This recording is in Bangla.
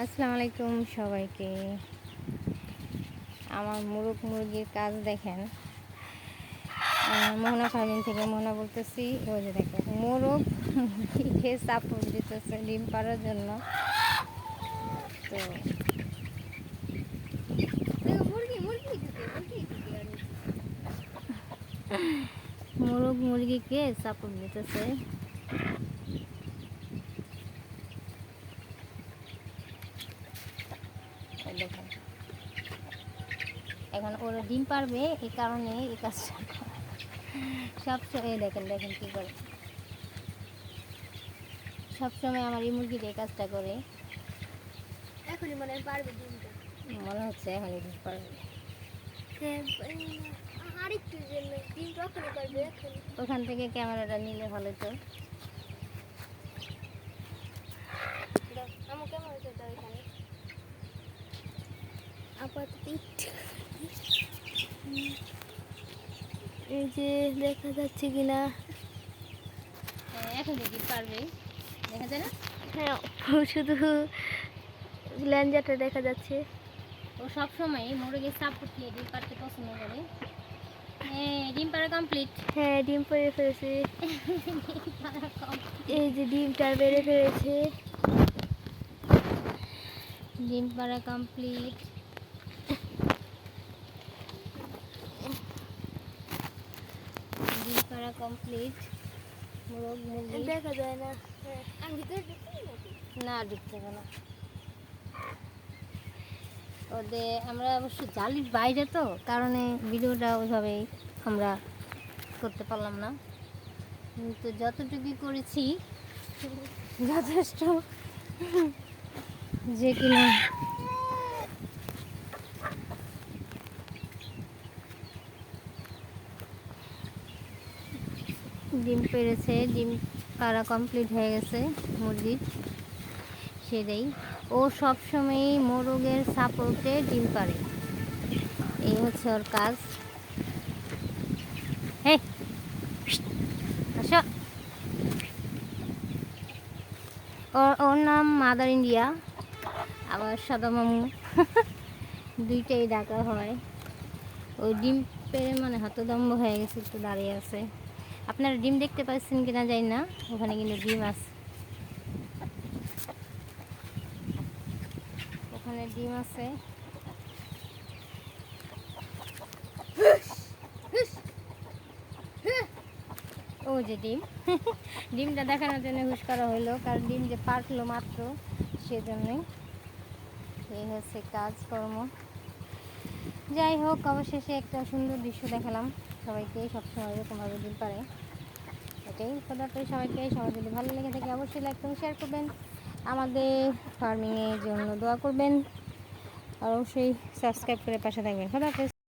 আসসালামু আলাইকুম সবাইকে। আমার মুরগ মুরগির কাজ দেখেন। মোহনা ফার্মিং থেকে মোহনা বলতেছি, ওই যে দেখেন, মোরগ মুরগিকে সাপোর্ট দিতেছে ডিম পাড়ার জন্য। তো মোরগ মুরগিকে সাপোর্ট দিতেছে। দেখেন। এখন ওরা ডিম পারবে এই কারণে এই কাজটা সবসময় দেখেন দেখেন কি করে। সবসময় আমার এই মুরগির এই কাজটা করে। এখনই মনে হয় পারবে ডিমটা। মনে হচ্ছে এখন ডিম পারবে। হ্যাঁ পারবে ওখান থেকে ক্যামেরাটা নিলে ভালো তো দাও আমার কেমন হচ্ছে দাও এখানে আপাতত এই যে দেখা যাচ্ছে কিনা? হ্যাঁ, এখন ডিম পারবে। দেখা যায় না? হ্যাঁ শুধু ল্যাঞ্জাটা দেখা যাচ্ছে। ও সবসময় সাপোর্ট দিয়ে ডিম পারতে পছন্দ করে। হ্যাঁ ডিম পাড়া কমপ্লিট হ্যাঁ ডিম পেড়ে ফেলেছে। এই যে ডিমটা বেড়ে ফেলেছে। ডিম পাড়া কমপ্লিট ডিম পাড়া কমপ্লিট মুরগ মুরগি দেখা যায় না হ্যাঁ না ঢুকতে হবে না ওদের আমরা অবশ্য জালির বাইরে তো কারণে ভিডিওটা ওইভাবেই আমরা করতে পারলাম না কিন্তু যতটুকু করেছি যথেষ্ট যে কিনা ডিম পেরেছে, ডিম পাড়া কমপ্লিট হয়ে গেছে, মুরগির সেটাই। ও সবসময়ই মোরগের সাপোর্টে ডিম পারে এই হচ্ছে ওর কাজ। হে আসো। ওর নাম মাদার ইন্ডিয়া, আবার সাদা মামু। দুইটাই ডাকা হয়। ওই ডিম পেরে মানে হতদম্ব হয়ে গেছে, একটু দাঁড়িয়ে আছে। আপনারা ডিম দেখতে পাচ্ছেন কিনা জানি না, ওখানে কিন্তু ডিম আছে। ওখানে ডিম আছে। ও যে ডিম। ডিমটা দেখানোর জন্য হুশ করা হলো, কারণ ডিম যে পারল মাত্র, সেজন্যই। এই হচ্ছে কাজকর্ম। যাই হোক, অবশেষে একটা সুন্দর দৃশ্য দেখালাম। সবাইকে সবসময় এরকমভাবে দিন পারে। এটাই পদার্থ সবাইকে সবাই যদি ভালো লেগে থাকে অবশ্যই লাইক করুন শেয়ার করবেন। আমাদের ফার্মিংয়ের জন্য দোয়া করবেন। আর অবশ্যই সাবস্ক্রাইব করে পাশে থাকবেন। খোদা হাফেজ।